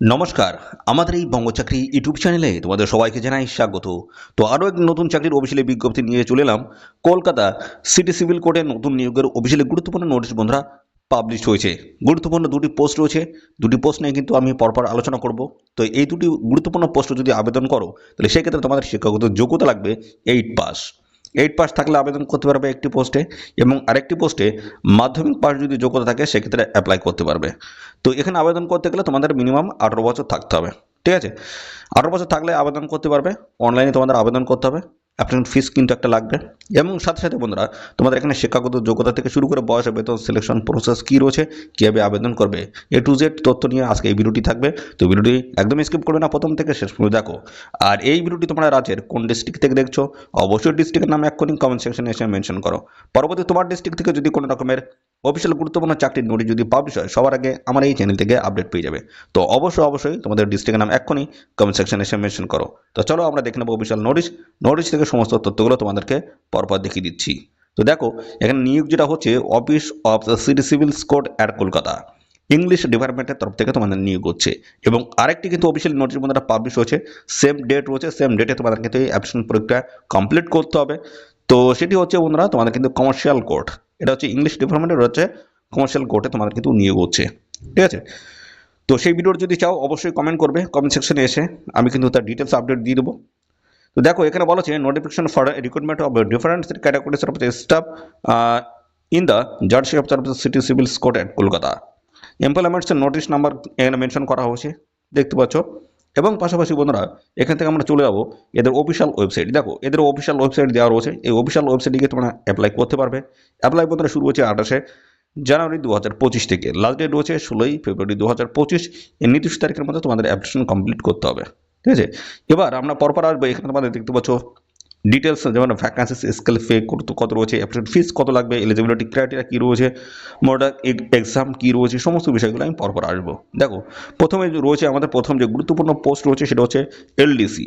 নমস্কার, আমাদের এই বঙ্গচাকরি ইউটিউব চ্যানেলে তোমাদের সবাইকে জানাই স্বাগত। তো আরও এক নতুন চাকরির অফিসিয়ালি বিজ্ঞপ্তি নিয়ে চলে এলাম। কলকাতা সিটি সিভিল কোর্টে নতুন নিয়োগের অফিসিয়ালি গুরুত্বপূর্ণ নোটিশ বন্ধুরা পাবলিশ হয়েছে। গুরুত্বপূর্ণ দুটি পোস্ট রয়েছে। দুটি পোস্ট নিয়ে কিন্তু আমি পরপর আলোচনা করব। তো এই দুটি গুরুত্বপূর্ণ পোস্ট যদি আবেদন করো, তাহলে সেক্ষেত্রে তোমাদের শিক্ষাগত যোগ্যতা লাগবে এইট পাস এইট পাস থাকলে আবেদন করতে পারবে একটি পোস্টে এবং আরেকটি পোস্টে মাধ্যমিক পাস যদি যোগ্যতা থাকে, সেক্ষেত্রে অ্যাপ্লাই করতে পারবে। তো এখানে আবেদন করতে গেলে তোমাদের মিনিমাম আঠারো বছর থাকতে হবে। ঠিক আছে? আঠারো বছর থাকলে আবেদন করতে পারবে। অনলাইনে তোমাদের আবেদন করতে হবে। অ্যাপ্লিকেন্ট ফিস কিন্তু একটা লাগবে। এবং সাথে সাথে বন্ধুরা, তোমাদের এখানে শিক্ষাগত যোগ্যতা থেকে শুরু করে বয়স বেতন সিলেকশন প্রসেস কী রয়েছে, কীভাবে আবেদন করবে এ টু জেড তথ্য নিয়ে আজকে এই ভিডিওটি থাকবে। তো ভিডিওটি একদম স্কিপ করবে না, প্রথম থেকে শেষ পর্যন্ত দেখো। আর এই ভিডিওটি তোমরা রাজ্যের কোন ডিস্ট্রিক্ট থেকে দেখছ, অবশ্যই ডিস্ট্রিক্টের নাম এক্ষুনি কমেন্ট সেকশনে এসে মেনশন করো। পরবর্তী তোমার ডিস্ট্রিক্ট থেকে যদি কোনো রকমের অফিসিয়াল গুরুত্বপূর্ণ চাকরির নোটিশ যদি পাবলিশ হয় সবার আগে আমার এই চ্যানেল থেকে আপডেট পেয়ে যাবে। তো অবশ্যই অবশ্যই তোমাদের ডিস্ট্রিক্টের নাম এক্ষুনি কমেন্ট সেকশনে এসে মেনশন করো। তো চলো আমরা দেখে নেব অফিসিয়াল নোটিশ নোটিশ থেকে সমস্ত তথ্যগুলো তোমাদেরকে পরপর দেখিয়ে দিচ্ছি। তো দেখো, এখানে নিয়োগ যেটা হচ্ছে office of the city civil court at Kolkata English ডিপার্টমেন্টের তরফ থেকে তোমাদের নিয়োগ হচ্ছে। এবং আরেকটি কিন্তু অফিসিয়াল নোটিশ বন্ধুরা পাবলিশ হয়েছে। সেম ডেট রয়েছে সেম ডেটে তোমাদের কিন্তু এই অ্যাপ্লিকেশন প্রক্রিয়া কমপ্লিট করতে হবে। তো সেটি হচ্ছে বন্ধুরা, তোমাদের কিন্তু কমার্শিয়াল কোর্ট এটা হচ্ছে ইংলিশ ডিপার্টমেন্টের হচ্ছে কমার্শিয়াল কোর্টে তোমাদের কিন্তু নিয়োগ হচ্ছে, ঠিক আছে? তো সেই ভিডিওর যদি চাও, অবশ্যই কমেন্ট করবে কমেন্ট সেকশনে এসে আমি কিন্তু তার ডিটেলস আপডেট দিয়ে দেবো। তো দেখো, এখানে বলা হচ্ছে notification for recruitment of different categories of staff in the jersey of the city civil court at Kolkata এমপ্লয়মেন্টসের notice number এখানে মেনশন করা হয়েছে, দেখতে পাচ্ছ? এবং পাশাপাশি বন্ধুরা, এখান থেকে আমরা চলে যাব এদের অফিসিয়াল ওয়েবসাইট দেখো, এদের অফিসিয়াল ওয়েবসাইট দেওয়া রয়েছে। এই অফিসিয়াল ওয়েবসাইটে গিয়ে তোমরা অ্যাপ্লাই করতে পারবে। অ্যাপ্লাই বন্ধুরা, শুরু হচ্ছে আঠাশে জানুয়ারি দু হাজার পঁচিশ থেকে। লাস্ট ডেট রয়েছে ষোলোই ফেব্রুয়ারি দু হাজার পঁচিশ। এই নির্দিষ্ট তারিখের মধ্যে তোমাদের অ্যাপ্লিকেশন কমপ্লিট করতে হবে। ঠিক আছে? এবার আমরা পরপর আসব। এখানে তোমাদের দেখতে পাচ্ছ ডিটেলস যেমন ভ্যাকান্সিস স্কেল ফে কত রয়েছে অ্যাপ্লিকেশন ফিস কত লাগবে এলিজিবিলিটি ক্রাইটেরিয়া কী রয়েছে মডাল এক্সাম কী রয়েছে, সমস্ত বিষয়গুলো আমি পরপর আসব। দেখো, প্রথমে রয়েছে আমাদের প্রথম যে গুরুত্বপূর্ণ পোস্ট রয়েছে, সেটা হচ্ছে LDC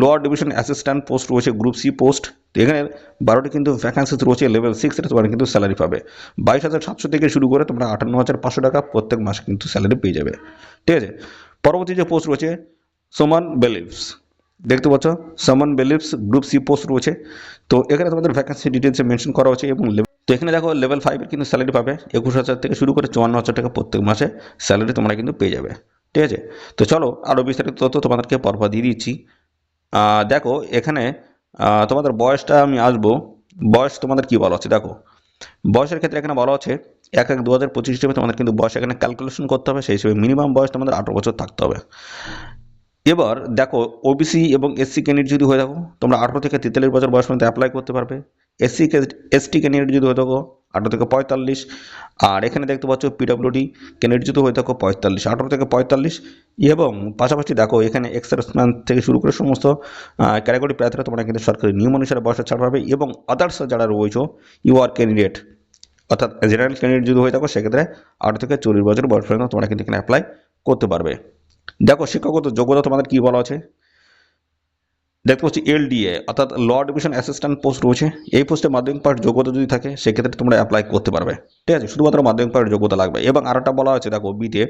lower division assistant post রয়েছে গ্রুপ সি পোস্ট এখানে বারোটি কিন্তু ভ্যাকান্সিস রয়েছে লেভেল সিক্স এটা তোমরা কিন্তু স্যালারি পাবে। বাইশ হাজার সাতশো থেকে শুরু করে তোমরা আটান্ন হাজার পাঁচশো টাকা প্রত্যেক মাসে কিন্তু স্যালারি পেয়ে যাবে। ঠিক আছে? পরবর্তী যে পোস্ট রয়েছে সোমান বেলিভস দেখতে পাচ্ছ? সামান বেলিভস গ্রুপ সি পোস্ট রয়েছে। তো এখানে তোমাদের ভ্যাকেন্সি ডিটেলসে মেনশন করা হচ্ছে এবং তো এখানে দেখো লেভেল ফাইভের কিন্তু স্যালারি পাবে। একুশ হাজার থেকে শুরু করে চুয়ান্ন হাজার টাকা প্রত্যেক মাসে স্যালারি তোমরা কিন্তু পেয়ে যাবে। ঠিক আছে? তো চলো আরও বিস্তারিত তথ্য তোমাদেরকে পরপর দিয়ে দিচ্ছি। দেখো, এখানে তোমাদের বয়সটা আমি আসব। বয়স তোমাদের কি বলা হচ্ছে? দেখো, বয়সের ক্ষেত্রে এখানে বলা হচ্ছে, এক এক দু হাজার পঁচিশ হিসেবে তোমাদের কিন্তু বয়স এখানে ক্যালকুলেশন করতে হবে। সেই হিসেবে মিনিমাম বয়স তোমাদের আঠারো বছর থাকতে হবে। এবার দেখো ওবিসি এবং এসসি ক্যান্ডিডেট যদি হয়ে থাকো, তোমরা আঠারো থেকে তেতাল্লিশ বছর বয়স পর্যন্ত অ্যাপ্লাই করতে পারবে। এসসি এসটি ক্যান্ডিডেট যদি হয়ে থাকো, আঠারো থেকে পঁয়তাল্লিশ। আর এখানে দেখতে পাচ্ছ পিডব্লিউডি ক্যান্ডিডেট যদি হয়ে থাকো, পঁয়তাল্লিশ। আঠারো থেকে পঁয়তাল্লিশ এবং পাশাপাশি দেখো এখানে এক্সার্সম্যান থেকে শুরু করে সমস্ত ক্যাটাগরি প্রার্থীরা তোমরা কিন্তু সরকারি নিয়ম অনুসারে বয়সে ছাড় পাবে এবং আদার্স যারা রয়েছে ইউ আর ক্যান্ডিডেট অর্থাৎ জেনারেল ক্যান্ডিডেট যদি হয়ে থাকো, সেক্ষেত্রে আঠারো থেকে চল্লিশ বছর বয়স পর্যন্ত তোমরা কিন্তু এখানে অ্যাপ্লাই করতে পারবে। দেখো শিক্ষাগত যোগ্যতা তোমাদের কী বলা আছে? দেখতে পাচ্ছি এলডিএ অর্থাৎ ল ডিভিশন অ্যাসিস্ট্যান্ট পোস্ট রয়েছে। এই পোস্টে মাধ্যমিক পাঠ যোগ্যতা যদি থাকে, সেক্ষেত্রে তোমরা অ্যাপ্লাই করতে পারবে। ঠিক আছে? শুধুমাত্র মাধ্যমিক পাঠ যোগ্যতা লাগবে। এবং আরেকটা বলা আছে, দেখো বিতে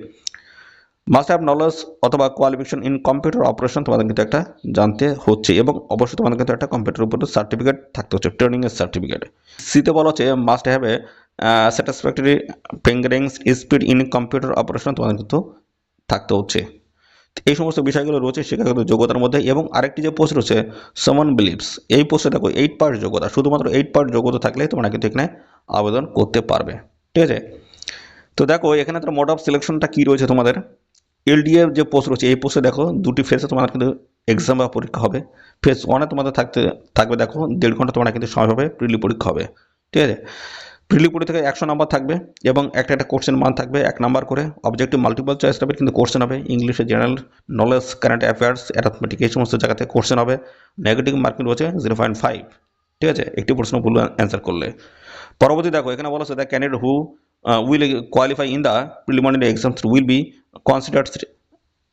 মাস্ট হ্যাভ নলেজ অথবা কোয়ালিফিকেশন ইন কম্পিউটার অপারেশন তোমাদের কিন্তু একটা জানতে হচ্ছে। এবং অবশ্যই তোমাদের কিন্তু একটা কম্পিউটার উপরে সার্টিফিকেট থাকতে হচ্ছে ট্রেনিংয়ের সার্টিফিকেট সিতে বলা হচ্ছে must have a satisfactory fingerings speed in computer operation তোমাদের কিন্তু থাকতে হচ্ছে। এই সমস্ত বিষয়গুলো রয়েছে শিক্ষাগত যোগ্যতার মধ্যে এবং আরেকটি যে পোস্ট রয়েছে সমান বিলিভস এই পোস্টে দেখো এইট পার্ট যোগ্যতা, শুধুমাত্র এইট পার্ট যোগ্যতা থাকলেই তোমরা কিন্তু এখানে আবেদন করতে পারবে, ঠিক আছে? তো দেখো, এখানে তো মোড অফ সিলেকশনটা কী রয়েছে তোমাদের? এলডিএ যে পোস্ট রয়েছে, এই পোস্টে দেখো, দুটি ফেসে তোমাদের কিন্তু এক্সাম বা পরীক্ষা হবে। ফেস ওয়ানে তোমাদের থাকতে, থাকবে দেখো, দেড় ঘণ্টা তোমরা কিন্তু সময় হবে প্রিলি পরীক্ষা হবে, ঠিক আছে? প্রিলি পরীক্ষা থেকে একশো নাম্বার থাকবে এবং একটা একটা কোশ্চেন মান থাকবে, এক নাম্বার করে। অবজেক্টিভ মাল্টিপল চয়েস হবে, কিন্তু কোশ্চেন হবে। ইংলিশে general knowledge current affairs arithmetic এই সমস্ত জায়গাতে কোশ্চেন হবে। নেগেটিভ মার্কিং রয়েছে জিরো পয়েন্ট ফাইভ ঠিক আছে? একটি প্রশ্ন ভুল অ্যান্সার করলে। পরবর্তী দেখো, এখানে বলা হচ্ছে the candidate who will qualify in the preliminary exams will be considered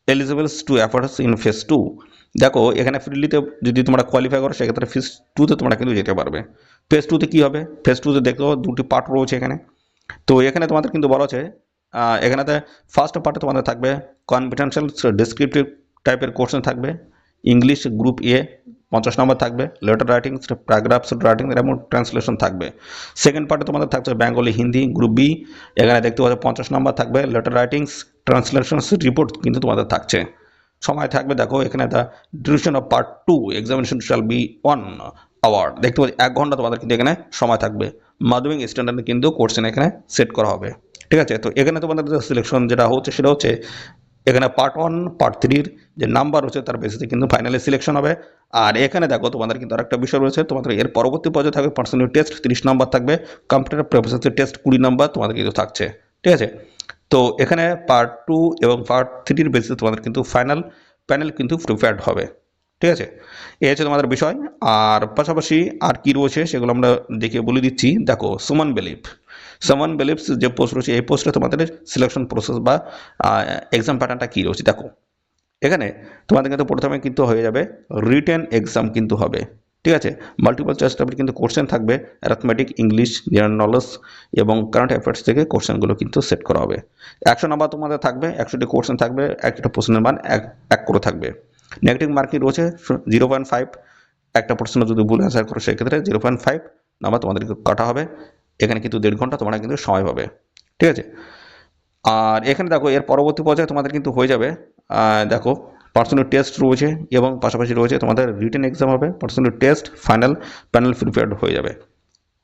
eligibles to appear in phase two দেখো, এখানে ফ্রিলিতে যদি তোমরা কোয়ালিফাই করো, সেক্ষেত্রে ফেস টুতে তোমরা কিন্তু যেতে পারবে। ফেস টুতে কী হবে? ফেস টুতে দেখো, দুটি পার্ট রয়েছে এখানে। তো এখানে তোমাদের কিন্তু বলা হচ্ছে এখানেতে ফার্স্ট পার্টে তোমাদের থাকবে কনফিডেন্সিয়াল ডেসক্রিপটিভ টাইপের কোশ্চেন থাকবে ইংলিশ গ্রুপ এ পঞ্চাশ নম্বর থাকবে লেটার রাইটিং প্যারাগ্রাফস রাইটিং এবং ট্রান্সলেশন থাকবে। সেকেন্ড পার্টে তোমাদের থাকছে বেঙ্গলি হিন্দি গ্রুপ বি এখানে দেখতে পাচ্ছ পঞ্চাশ নম্বর থাকবে লেটার রাইটিংস ট্রান্সলেশনস রিপোর্ট কিন্তু তোমাদের থাকছে। সময় থাকবে, দেখো, এখানে the duration of part two examination shall be one hour দেখতে পাচ্ছি, এক ঘণ্টা তোমাদের কিন্তু এখানে সময় থাকবে। মাধ্যমিক স্ট্যান্ডার্ড কিন্তু কোর্সেন এখানে সেট করা হবে। ঠিক আছে? তো এখানে তোমাদের সিলেকশন যেটা হচ্ছে, সেটা হচ্ছে এখানে পার্ট ওয়ান পার্ট থ্রির যে নাম্বার হচ্ছে তার বেসিসে কিন্তু ফাইনালি সিলেকশন হবে। আর এখানে দেখো, তোমাদের কিন্তু আরেকটা বিষয় রয়েছে, তোমাদের এর পরবর্তী পর্যায়ে থাকবে পার্সোনাল টেস্ট তিরিশ নাম্বার থাকবে। কম্পিউটার প্রফেসর টেস্ট কুড়ি নম্বর তোমাদের কিন্তু থাকছে। ঠিক আছে? তো এখানে পার্ট টু এবং পার্ট থ্রির বেসিসে তোমাদের কিন্তু ফাইনাল প্যানেল কিন্তু প্রিপেয়ার্ড হবে, ঠিক আছে? এই হচ্ছে তোমাদের বিষয়। আর পাশাপাশি আর কী রয়েছে সেগুলো আমরা দেখে বলে দিচ্ছি। দেখো সুমন বেলিফ সুমন বেলিফস যে পোস্ট রয়েছে, এই পোস্টে তোমাদের সিলেকশন প্রসেস বা এক্সাম প্যাটার্নটা কী রয়েছে? দেখো, এখানে তোমাদের কিন্তু প্রথমে কিন্তু হয়ে যাবে রিটেন এক্সাম কিন্তু হবে। ঠিক আছে? মাল্টিপল চয়েস টাইপের কিন্তু কোশ্চেন থাকবে অ্যাথমেটিক ইংলিশ জেনারেল নলেজ এবং কারেন্ট অ্যাফেয়ার্স থেকে কোশ্চেনগুলো কিন্তু সেট করা হবে। একশো নাম্বার তোমাদের থাকবে, একশোটি কোশ্চেন থাকবে, একটা প্রশ্নের মান এক এক করে থাকবে। নেগেটিভ মার্কিং রয়েছে? জিরো পয়েন্ট ফাইভ একটা প্রশ্ন যদি ভুল অ্যান্সার করো, সেক্ষেত্রে জিরো পয়েন্ট ফাইভ নাম্বার তোমাদেরকে কাটা হবে। এখানে কিন্তু দেড় ঘণ্টা তোমরা কিন্তু সময় পাবে। ঠিক আছে? আর এখানে দেখো, এর পরবর্তী পর্যায়ে তোমাদের কিন্তু হয়ে যাবে। দেখো পার্সোনাল টেস্ট রয়েছে এবং পাশাপাশি রয়েছে তোমাদের রিটেন এক্সাম হবে personal test final panel prepared হয়ে যাবে।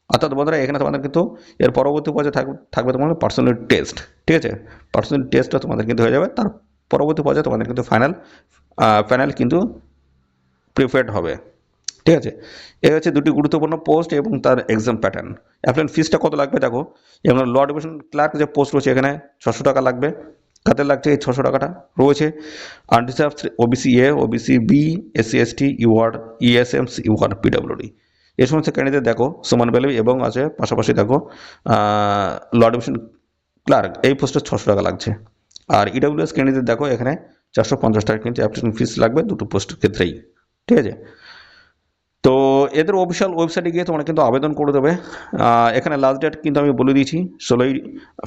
অর্থাৎ বন্ধুরা, এখানে তোমাদের কিন্তু এর পরবর্তী পর্যায়ে থাকবে থাকবে তোমাদের পার্সোনাল টেস্ট ঠিক আছে? পার্সোনাল টেস্টটা তোমাদের কিন্তু হয়ে যাবে, তার পরবর্তী পর্যায়ে তোমাদের কিন্তু ফাইনাল প্যানেল কিন্তু প্রিপেয়ার্ড হবে, ঠিক আছে? এই হচ্ছে দুটি গুরুত্বপূর্ণ পোস্ট এবং তার এক্সাম প্যাটার্ন অ্যাপ্লাইন ফিসটা কত লাগবে দেখো? এবং ল ডিভিশন ক্লার্ক যে পোস্ট রয়েছে এখানে ছশো টাকা লাগবে কাদের লাগছে? এই ছশো টাকাটা রয়েছে। Unreserved OBC A OBC B SC ST UR ESMs UR PWD এই সমস্ত ক্যান্ডিডেট দেখো, সুমান ভ্যালু এবং আছে পাশাপাশি দেখো ল ডিভিশন ক্লার্ক এই পোস্টে ছশো টাকা লাগছে। আর ইডব্লিউএস ক্যান্ডিডেট দেখো, এখানে চারশো পঞ্চাশ টাকা কিন্তু অ্যাপ্লিকেশন ফিস লাগবে, দুটো পোস্টের ক্ষেত্রেই। ঠিক আছে? তো এদের অফিসিয়াল ওয়েবসাইটে গিয়ে তোমরা কিন্তু আবেদন করে দেবে। এখানে লাস্ট ডেট কিন্তু আমি বলে দিয়েছি, ষোলোই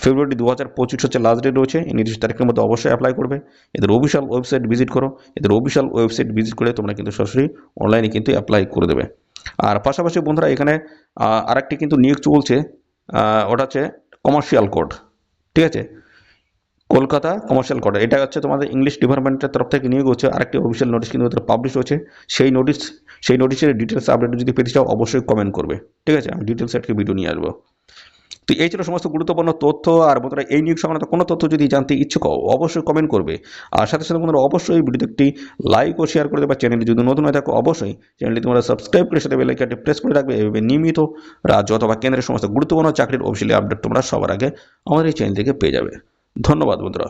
ফেব্রুয়ারি দু হাজার পঁচিশ হচ্ছে লাস্ট ডেট রয়েছে, এই নির্দিষ্ট তারিখের মধ্যে অবশ্যই অ্যাপ্লাই করবে। এদের অফিসিয়াল ওয়েবসাইট ভিজিট করো, এদের অফিসিয়াল ওয়েবসাইট ভিজিট করে তোমরা কিন্তু সরাসরি অনলাইনে কিন্তু অ্যাপ্লাই করে দেবে। আর পাশাপাশি বন্ধুরা, এখানে আরেকটি কিন্তু নিয়োগ চলছে ওটা হচ্ছে কমার্শিয়াল কোড ঠিক আছে? কলকাতা কমার্শিয়াল কোড এটা হচ্ছে তোমাদের ইংলিশ ডিপার্টমেন্টের তরফ থেকে নিয়োগ হচ্ছে। আরেকটি অফিসিয়াল নোটিশ কিন্তু পাবলিশ হচ্ছে সেই নোটিশ সেই নোটিশের ডিটেলস আপডেট যদি পেতে চাও, অবশ্যই কমেন্ট করবে। ঠিক আছে? আমি ডিটেলস আজকে ভিডিও নিয়ে আসব। তো এই ছিল সমস্ত গুরুত্বপূর্ণ তথ্য। আর বন্ধুরা, এই নিয়োগ সংক্রান্ত কোনো তথ্য যদি জানতে ইচ্ছুক অবশ্যই কমেন্ট করবে। আর সাথে সাথে বন্ধুরা, অবশ্যই এই ভিডিওতে একটি লাইক ও শেয়ার করে দেবে। চ্যানেলটি যদি নতুন হয়ে থাকো, অবশ্যই চ্যানেলটি তোমরা সাবস্ক্রাইব করে সাথে বেলাইকানটি প্রেস করে রাখবে। এভাবে নিয়মিত রাজ্য অথবা কেন্দ্রের সমস্ত গুরুত্বপূর্ণ চাকরির অফিসিয়ালি আপডেট তোমরা সবার আগে আমাদের এই চ্যানেল থেকে পেয়ে যাবে। ধন্যবাদ বন্ধুরা।